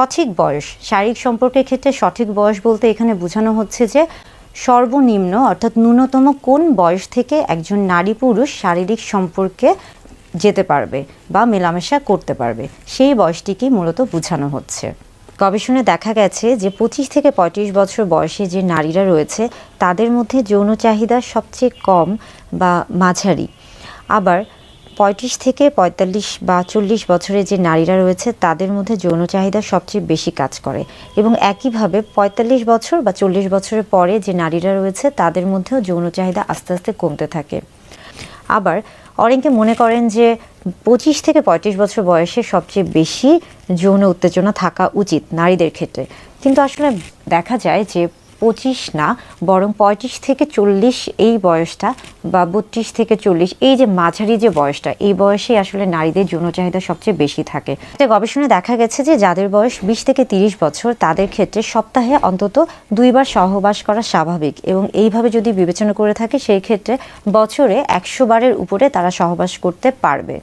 সঠিক বয়স, শারীরিক সম্পর্কের ক্ষেত্রে সঠিক বয়স বলতে এখানে বোঝানো হচ্ছে যে সর্বনিম্ন অর্থাৎ ন্যূনতম কোন বয়স থেকে একজন নারী পুরুষ শারীরিক সম্পর্কে যেতে পারবে বা মেলামেশা করতে পারবে, সেই বয়সটিকেই মূলত বোঝানো হচ্ছে। গবেষণায় দেখা গেছে যে পঁচিশ থেকে পঁয়ত্রিশ বছর বয়সে যে নারীরা রয়েছে, তাদের মধ্যে যৌন চাহিদা সবচেয়ে কম বা মাঝারি। আবার পঁয়ত্রিশ থেকে পঁয়তাল্লিশ বা চল্লিশ বছরের যে নারীরা রয়েছে, তাদের মধ্যে যৌন চাহিদা সবচেয়ে বেশি কাজ করে। এবং একইভাবে পঁয়তাল্লিশ বছর বা চল্লিশ বছরের পরে যে নারীরা রয়েছে, তাদের মধ্যেও যৌন চাহিদা আস্তে আস্তে কমতে থাকে। আবার অনেকে মনে করেন যে পঁচিশ থেকে পঁয়ত্রিশ বছর বয়সে সবচেয়ে বেশি যৌন উত্তেজনা থাকা উচিত নারীদের ক্ষেত্রে। কিন্তু আসলে দেখা যায় যে পঁচিশ না, বরং পঁয়ত্রিশ থেকে চল্লিশ এই বয়সটা বা বত্রিশ থেকে চল্লিশ এই যে মাঝারি যে বয়সটা, এই বয়সে আসলে নারীদের যৌন চাহিদা সবচেয়ে বেশি থাকে। গবেষণায় দেখা গেছে যে যাদের বয়স বিশ থেকে তিরিশ বছর, তাদের ক্ষেত্রে সপ্তাহে অন্তত দুইবার সহবাস করা স্বাভাবিক এবং এইভাবে যদি বিবেচনা করে থাকে, সেই ক্ষেত্রে বছরে একশো বারের উপরে তারা সহবাস করতে পারবে।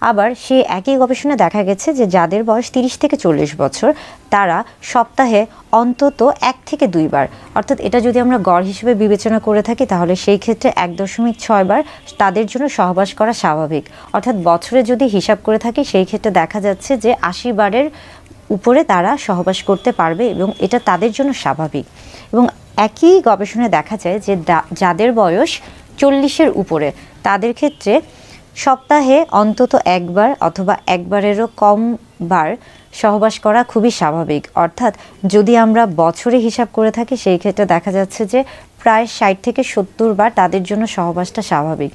আবার সে একই গবেষণায় দেখা গেছে যে যাদের বয়স তিরিশ থেকে চল্লিশ বছর, তারা সপ্তাহে অন্তত এক থেকে দুইবার, অর্থাৎ এটা যদি আমরা গড় হিসেবে বিবেচনা করে থাকি, তাহলে সেই ক্ষেত্রে এক দশমিক ছয়বার তাদের জন্য সহবাস করা স্বাভাবিক। অর্থাৎ বছরে যদি হিসাব করে থাকি, সেই ক্ষেত্রে দেখা যাচ্ছে যে আশি বারের উপরে তারা সহবাস করতে পারবে এবং এটা তাদের জন্য স্বাভাবিক। এবং একই গবেষণায় দেখা যায় যে যাদের বয়স চল্লিশের উপরে, তাদের ক্ষেত্রে সপ্তাহে অন্তত একবার অথবা একবারেরও কম বার সহবাস করা খুবই স্বাভাবিক। অর্থাৎ যদি আমরা বছরে হিসাব করে থাকি, সেই ক্ষেত্রে দেখা যাচ্ছে যে প্রায় ষাট থেকে সত্তর বার তাদের জন্য সহবাসটা স্বাভাবিক।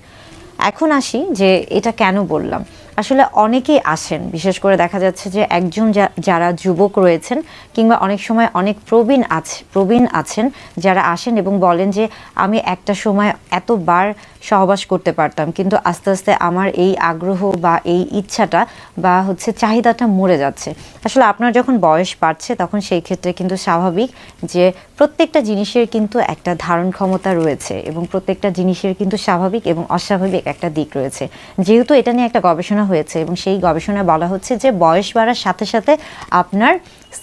এখন আসি যে এটা কেন বললাম। আসলে অনেকেই আসেন। বিশেষ করে দেখা যাচ্ছে যে একজন যারা যুবক রয়েছেন কিংবা অনেক সময় অনেক প্রবীণ আছে, প্রবীণ আছেন যারা আসেন এবং বলেন যে, আমি একটা সময় এতবার সহবাস করতে পারতাম, কিন্তু আস্তে আস্তে আমার এই আগ্রহ বা এই ইচ্ছাটা বা হচ্ছে চাহিদাটা মরে যাচ্ছে। আসলে আপনার যখন বয়স বাড়ছে তখন সেই ক্ষেত্রে কিন্তু স্বাভাবিক যে প্রত্যেকটা জিনিসের কিন্তু একটা ধারণ ক্ষমতা রয়েছে এবং প্রত্যেকটা জিনিসের কিন্তু স্বাভাবিক এবং অস্বাভাবিক একটা দিক রয়েছে। যেহেতু এটা নিয়ে একটা গবেষণা হয়েছে এবং সেই গবেষণায় বলা হচ্ছে যে বয়স বাড়ার সাথে সাথে আপনার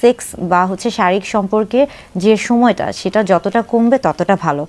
সেক্স বা হচ্ছে শারীরিক সম্পর্কে যে সময়টা সেটা যতটা কমবে ততটা ভালো।